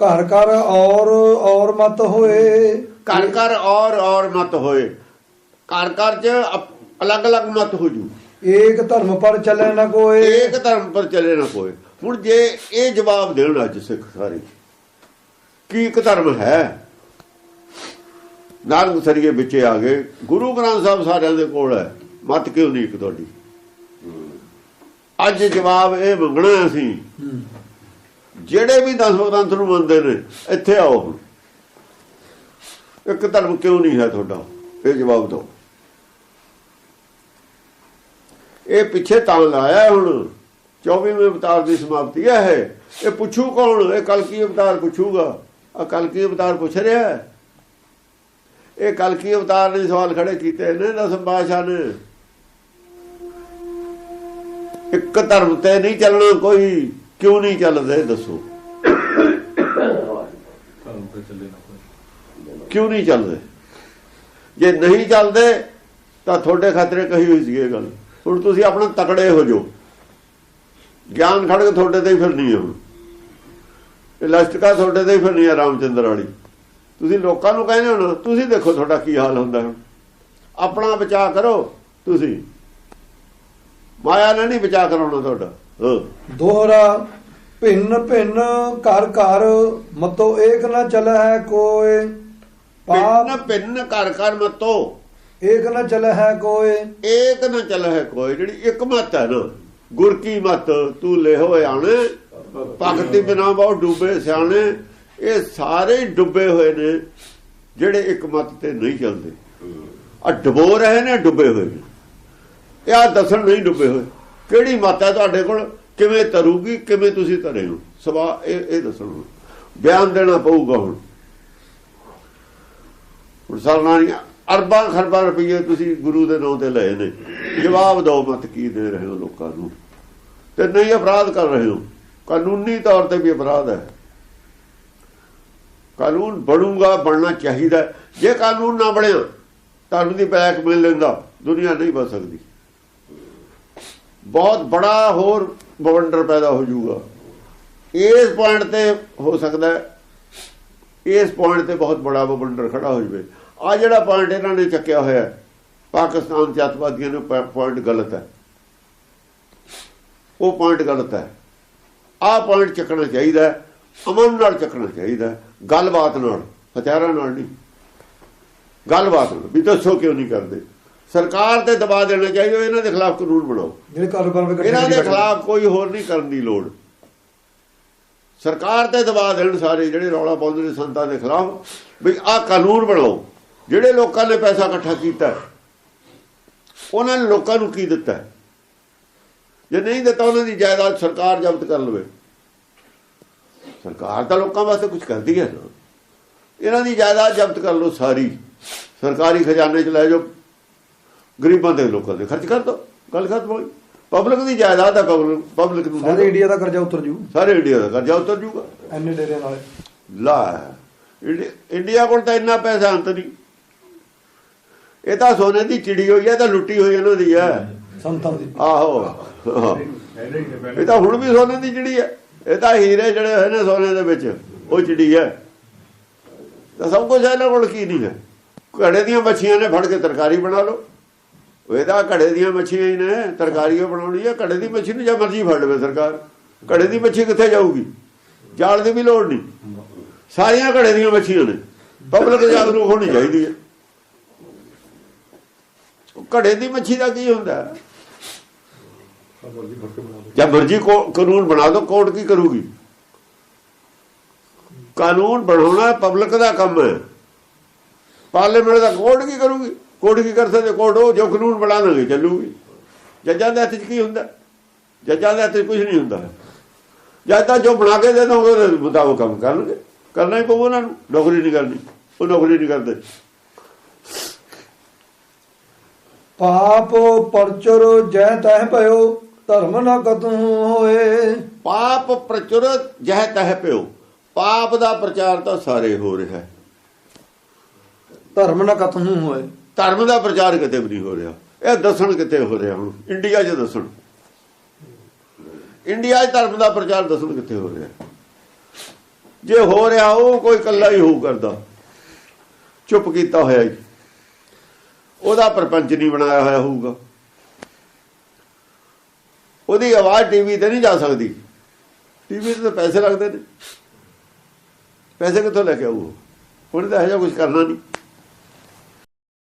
ਘਰ ਘਰ ਔਰ ਔਰ ਮਤ ਹੋਏ। ਘਰ ਘਰ ਔਰ ਔਰ ਮਤ ਹੋਏ। ਘਰ ਘਰ ਚ ਅਲੱਗ ਅਲੱਗ ਮਤ ਹੋ ਜੂ। ਏਕ ਧਰਮ ਪਰ ਚੱਲੇ ਨਾ ਕੋਏ। ਇੱਕ ਧਰਮ ਪਰ ਚੱਲੇ ਨਾ ਕੋਈ ਹੁਣ ਜੇ ਇਹ ਜਵਾਬ ਦੇਣ ਅੱਜ ਸਿੱਖ ਸਾਰੇ ਕੀ ਇੱਕ ਧਰਮ ਹੈ? ਨਾਨਕ ਸਰੀਏ ਵਿੱਚ ਆ ਗਏ। ਗੁਰੂ ਗ੍ਰੰਥ ਸਾਹਿਬ ਸਾਰਿਆਂ ਦੇ ਕੋਲ ਹੈ। ਮਤ ਕਿਉਂ ਨਹੀਂ ਇੱਕ ਤੁਹਾਡੀ? ਅੱਜ ਜਵਾਬ ਇਹ ਮੰਗਣਾ ਅਸੀਂ। ਜਿਹੜੇ ਵੀ ਦਸਵੇਂ ਗ੍ਰੰਥ ਨੂੰ ਮੰਨਦੇ ਨੇ, ਇੱਥੇ ਆਓ ਹੁਣ। ਇੱਕ ਧਰਮ ਕਿਉਂ ਨਹੀਂ ਹੈ ਤੁਹਾਡਾ? ਇਹ ਜਵਾਬ ਦਿਓ। ਇਹ ਪਿੱਛੇ ਤਾਂ ਲਾਇਆ ਹੁਣ। 24ਵੇਂ ਅਵਤਾਰ ਦੀ ਸਮਾਪਤੀ ਹੈ ਇਹ। ਇਹ ਪੁੱਛੂ ਕੌਣ? ਇਹ ਕਲਕੀ ਅਵਤਾਰ ਪੁੱਛੂਗਾ? ਆ ਕਲਕੀ ਅਵਤਾਰ ਪੁੱਛ ਰਿਹਾ ਹੈ? ਇਹ ਕਲਕੀ ਅਵਤਾਰ ਨੇ? ਸਵਾਲ ਖੜੇ ਕੀਤੇ ਨੇ ਦਸਮ ਪਾਸ਼ਾ ਨੇ ਇੱਕ ਧਰਮ ਤੇ ਨਹੀਂ ਚੱਲਣਾ ਕੋਈ। ਕਿਉਂ ਨਹੀਂ ਚੱਲਦੇ, ਦੱਸੋ? ਕਿਉਂ ਨਹੀਂ ਚੱਲਦੇ? ਜੇ ਨਹੀਂ ਚੱਲਦੇ, ਤਾਂ ਤੁਹਾਡੇ ਖਤਰੇ ਕਹੀ ਹੋਈ ਸੀ ਇਹ ਗੱਲ। ਹੁਣ ਤੁਸੀਂ ਆਪਣਾ ਤਕੜੇ ਹੋ ਜਾਓ। ਗਿਆਨ ਖੜਕ ਤੁਹਾਡੇ ਤੇ ਹੀ ਫਿਰਨੀ ਹੁਣ। ਇਹ ਤੁਹਾਡੇ ਤੇ ਹੀ ਫਿਰਨੀ ਹੈ ਰਾਮਚੰਦਰ ਵਾਲੀ। ਤੁਸੀਂ ਲੋਕਾਂ ਨੂੰ ਕਹਿੰਦੇ ਹੋ ਤੁਸੀਂ ਦੇਖੋ ਤੁਹਾਡਾ ਕੀ ਹਾਲ ਹੁੰਦਾ ਹੁਣ। ਆਪਣਾ ਬਚਾਅ ਕਰੋ, ਤੁਸੀਂ। ਮਾਇਆ ਨੇ ਨਹੀਂ ਬਚਾਅ ਕਰਾਉਣਾ ਤੁਹਾਡਾ। ਦੋਹਰਾ ਭਿੰਨ ਭਿੰਨ ਘਰ ਘਰ ਮਤੋ ਏਕ ਨਾ ਚਲੇ ਹੈ ਕੋਏ ਪਾਪ ਪਿੰਨ ਪਿੰਨ ਘਰ ਘਰ ਮਤੋ। ਏਕ ਨਾ ਚਲੇ ਹੈ ਕੋਏ। ਏਕ ਨਾ ਚੱਲ ਹੈ ਕੋਈ ਜਿਹੜੀ ਇੱਕ ਮਤ ਹੈ ਨਾ ਗੁਰ ਕੀ ਮਤ ਤੂੰ ਲੈ ਹੋਏ ਆਣੇ ਭਗਤੀ ਬਿਨਾ ਬਹੁ ਡੁੱਬੇ ਸਿਆਣੇ ਇਹ ਸਾਰੇ ਡੁੱਬੇ ਹੋਏ ਨੇ ਜਿਹੜੇ ਇੱਕ ਮਤ ਤੇ ਨਹੀਂ ਚੱਲਦੇ। ਆ ਡੁਬੋ ਰਹੇ ਨੇ ਡੁੱਬੇ ਹੋਏ ਨੇ। ਇਹ ਆ ਦੱਸਣ ਨਹੀਂ ਡੁੱਬੇ ਹੋਏ। ਕਿਹੜੀ ਮਤ ਹੈ ਤੁਹਾਡੇ ਕੋਲ ਕਿਵੇਂ ਤਰੂਗੀ, ਕਿਵੇਂ ਤੁਸੀਂ ਤਰੇ ਹੋ? ਸਵਾ ਇਹ ਇਹ ਦੱਸਣ ਬਿਆਨ ਦੇਣਾ ਪਊਗਾ ਹੁਣ। ਹੁਣ ਸਰਨਾਰੀਆਂ ਅਰਬਾਂ ਖਰਬਾਂ ਰੁਪਏ ਤੁਸੀਂ ਗੁਰੂ ਦੇ ਨਾਂ ਤੇ ਲਏ ਨੇ। ਜਵਾਬ ਦਿਓ ਮਤ ਕੀ ਦੇ ਰਹੇ ਹੋ ਲੋਕਾਂ ਨੂੰ। ਤੇ ਨਹੀਂ ਅਪਰਾਧ ਕਰ ਰਹੇ ਹੋ। ਕਾਨੂੰਨੀ ਤੌਰ ਤੇ ਵੀ ਅਪਰਾਧ ਹੈ। ਕਾਨੂੰਨ ਬਣੂਗਾ, ਬਣਨਾ ਚਾਹੀਦਾ ਜੇ ਕਾਨੂੰਨ ਨਾ ਬਣਿਆ, ਤੁਹਾਨੂੰ ਦੀ ਬੈਕ ਮਿਲ ਲੈਂਦਾ। ਦੁਨੀਆ ਨਹੀਂ ਬਚ ਸਕਦੀ। ਬਹੁਤ ਬੜਾ ਹੋਰ ਬਵੰਡਰ ਪੈਦਾ ਹੋ ਜਾਊਗਾ। ਇਸ ਪੁਆਇੰਟ ਤੇ ਹੋ ਸਕਦਾ ਇਸ ਪੁਆਇੰਟ ਤੇ ਬਹੁਤ ਬੜਾ ਬਵੰਡਰ ਖੜਾ ਹੋ ਜਾਵੇ। ਆ ਜਿਹੜਾ ਪੁਆਇੰਟ ਇਹਨਾਂ ਨੇ ਚੱਕਿਆ ਹੋਇਆ ਪਾਕਿਸਤਾਨ ਚ ਅੱਤਵਾਦੀਆਂ ਨੇ ਪੁਆਇੰਟ ਗਲਤ ਹੈ। ਉਹ ਪੁਆਇੰਟ ਗਲਤ ਹੈ। ਆਹ ਪੁਆਇੰਟ ਚੱਕਣਾ ਚਾਹੀਦਾ ਅਮਨ ਨਾਲ ਚੱਕਣਾ ਚਾਹੀਦਾ ਗੱਲਬਾਤ ਨਾਲ, ਹਥਿਆਰਾਂ ਨਾਲ ਨਹੀਂ। ਗੱਲਬਾਤ ਨਾਲ, ਵੀ ਦੱਸੋ ਕਿਉਂ ਨਹੀਂ ਕਰਦੇ? ਸਰਕਾਰ ਤੇ ਦਬਾਅ ਦੇਣਾ ਚਾਹੀਦਾ ਇਹਨਾਂ ਦੇ ਖਿਲਾਫ ਕਾਨੂੰਨ ਬਣਾਓ। ਜਿਹੜੇ ਕਾਰੋਬਾਰ ਵਿੱਚ ਇਹਨਾਂ ਦੇ ਖਿਲਾਫ ਕੋਈ ਹੋਰ ਨਹੀਂ ਕਰਨ ਦੀ ਲੋੜ। ਸਰਕਾਰ ਤੇ ਦਬਾਅ ਦੇਣ ਸਾਰੇ ਜਿਹੜੇ ਰੌਲਾ ਪਾਉਂਦੇ ਨੇ ਸੰਤਾਂ ਦੇ ਖਿਲਾਫ ਵੀ ਆਹ ਕਾਨੂੰਨ ਬਣਾਓ। ਜਿਹੜੇ ਲੋਕਾਂ ਨੇ ਪੈਸਾ ਇਕੱਠਾ ਕੀਤਾ ਉਹਨਾਂ ਨੇ ਲੋਕਾਂ ਨੂੰ ਕੀ ਦਿੱਤਾ? ਜੇ ਨਹੀਂ ਦਿੱਤਾ ਉਹਨਾਂ ਦੀ ਜਾਇਦਾਦ ਸਰਕਾਰ ਜ਼ਬਤ ਕਰ ਲਵੇ। ਸਰਕਾਰ ਤਾਂ ਲੋਕਾਂ ਵਾਸਤੇ ਕੁਝ ਕਰਦੀ ਹੈ ਨਾ। ਇਹਨਾਂ ਦੀ ਜਾਇਦਾਦ ਜ਼ਬਤ ਕਰ ਲਓ ਸਾਰੀ। ਸਰਕਾਰੀ ਖਜ਼ਾਨੇ 'ਚ ਲੈ ਜਾਓ। ਗਰੀਬਾਂ ਦੇ ਲੋਕਾਂ ਦੇ ਖਰਚ ਕਰ ਦੋ ਗੱਲ ਖਤਮ ਹੋਈ ਪਬਲਿਕ ਦੀ ਜਾਇਦਾਦ ਹੈ ਪਬਲਿਕ ਪਬਲਿਕ ਨੂੰ ਸਾਰੇ ਇੰਡੀਆ ਦਾ ਕਰਜ਼ਾ ਉਤਰ ਜੂ। ਸਾਰੇ ਇੰਡੀਆ ਦਾ ਕਰਜ਼ਾ ਉਤਰ ਜੂਗਾ। ਐਨੇ ਡੇਰੇ ਨਾਲੇ। ਲਾ। ਇੰਡੀ- ਇੰਡੀਆ ਕੋਲ ਤਾਂ ਇੰਨਾ ਪੈਸਾ ਅੰਤ ਨਹੀਂ। ਇਹ ਤਾਂ ਸੋਨੇ ਦੀ ਚਿੜੀ ਹੋਈ ਹੈ ਤਾਂ ਲੁੱਟੀ ਹੋਈ ਇਹਨਾਂ ਦੀ ਹੈ ਸੰਤਾਂ ਦੀ। ਆਹੋ। ਇਹ ਤਾਂ ਹੁਣ ਵੀ ਸੋਨੇ ਦੀ ਚਿੜੀ ਹੈ ਇਹ ਤਾਂ ਹੀਰੇ ਜਿਹੜੇ ਹੋਏ ਨੇ ਸੋਨੇ ਦੇ ਵਿੱਚ ਉਹ ਚਿੜੀ ਹੈ ਤਾਂ ਸਭ ਕੁਝ ਇਹਨਾਂ ਕੋਲ ਕੀ ਨਹੀਂ ਹੈ। ਘੜੇ ਦੀਆਂ ਮੱਛੀਆਂ ਨੇ ਫੜ ਕੇ ਤਰਕਾਰੀ ਬਣਾ ਲਓ। ਇਹਦਾ ਘੜੇ ਦੀਆਂ ਮੱਛੀਆਂ ਹੀ ਨੇ ਤਰਕਾਰੀ ਬਣਾਉਣੀ ਹੈ ਘੜੇ ਦੀ ਮੱਛੀ ਨੂੰ ਜਾਂ ਮਰਜ਼ੀ ਫੜ ਲਵੇ ਸਰਕਾਰ। ਘੜੇ ਦੀ ਮੱਛੀ ਕਿੱਥੇ ਜਾਊਗੀ? ਜਾਲ ਦੀ ਵੀ ਲੋੜ ਨਹੀਂ। ਸਾਰੀਆਂ ਘੜੇ ਦੀਆਂ ਮੱਛੀਆਂ ਨੇ। ਪਬਲਿਕ ਜਾਗਰੂਕ ਹੋਣੀ ਚਾਹੀਦੀ ਹੈ ਘੜੇ ਦੀ ਮੱਛੀ ਦਾ ਕੀ ਹੁੰਦਾ? ਜਾਂ ਮਰਜ਼ੀ ਕਾਨੂੰਨ ਬਣਾ ਦੋ, ਕੋਰਟ ਕੀ ਕਰੂਗੀ? ਕਾਨੂੰਨ ਬਣਾਉਣਾ ਪਬਲਿਕ ਦਾ ਕੰਮ ਹੈ। ਪਾਰਲੀਮੈਂਟ ਦਾ ਕੋਰਟ ਕੀ ਕਰੂਗੀ? ਕੋਰਟ ਕੀ ਕਰ ਸਕਦੇ? ਕੋਰਟ ਉਹ ਜੋ ਕਾਨੂੰਨ ਬਣਾ ਦੇਣਗੇ ਚੱਲੂਗੀ। ਜੱਜਾਂ ਦੇ ਹੱਥ 'ਚ ਕੀ ਹੁੰਦਾ? ਜੱਜਾਂ ਦੇ ਹੱਥ 'ਚ ਕੁਝ ਨਹੀਂ ਹੁੰਦਾ। ਜਦ ਤਾਂ ਜੋ ਬਣਾ ਕੇ ਦੇ ਦੋਗੇ ਉਹਦੇ ਮੁਤਾਬਕ ਕੰਮ ਕਰਨਗੇ। ਕਰਨਾ ਹੀ ਪਊ ਉਹਨਾਂ ਨੂੰ। ਨੌਕਰੀ ਨਹੀਂ ਕਰਨੀ। ਉਹ ਨੌਕਰੀ ਨਹੀਂ ਕਰਦੇ। ਪਾਪ ਪਰਚੁਰ ਜੈ ਤਹਿ ਭਇਓ ਧਰਮ ਨਾ ਕਤੂ ਹੋਏ। ਪਾਪ ਪ੍ਰਚੁਰ ਜਹ ਤਹ ਪਿਓ ਪਾਪ ਦਾ ਪ੍ਰਚਾਰ ਤਾਂ ਸਾਰੇ ਹੋ ਰਿਹਾ ਧਰਮ ਨਾ ਕਤੂ ਹੋਏ। ਧਰਮ ਦਾ ਪ੍ਰਚਾਰ ਕਿਤੇ ਵੀ ਨਹੀਂ ਹੋ ਰਿਹਾ। ਇਹ ਦੱਸਣ ਕਿਤੇ ਹੋ ਰਿਹਾ ਹੁਣ। ਇੰਡੀਆ 'ਚ ਦੱਸਣ। ਇੰਡੀਆ 'ਚ ਧਰਮ ਦਾ ਪ੍ਰਚਾਰ ਦੱਸਣ ਕਿੱਥੇ ਹੋ ਰਿਹਾ। ਜੇ ਹੋ ਰਿਹਾ, ਉਹ ਕੋਈ ਕੱਲਾ ਹੀ ਹੋ ਕਰਦਾ। ਚੁੱਪ ਕੀਤਾ ਹੋਇਆ ਹੀ ਉਹਦਾ ਪਰਪੰਚ ਨਹੀਂ ਬਣਾਇਆ ਹੋਇਆ ਹੋਊਗਾ। ਉਹਦੀ ਆਵਾਜ਼ ਟੀਵੀ ਤੇ ਨਹੀਂ ਜਾ ਸਕਦੀ। ਟੀਵੀ ਤੇ ਪੈਸੇ ਲੱਗਦੇ ਨੇ। ਪੈਸੇ ਕਿੱਥੋਂ ਲੈ ਕੇ ਆਊ ਉਹਨੇ ਤਾਂ ਇਹੋ ਜਿਹਾ ਕੁਝ ਕਰਨਾ ਨਹੀਂ।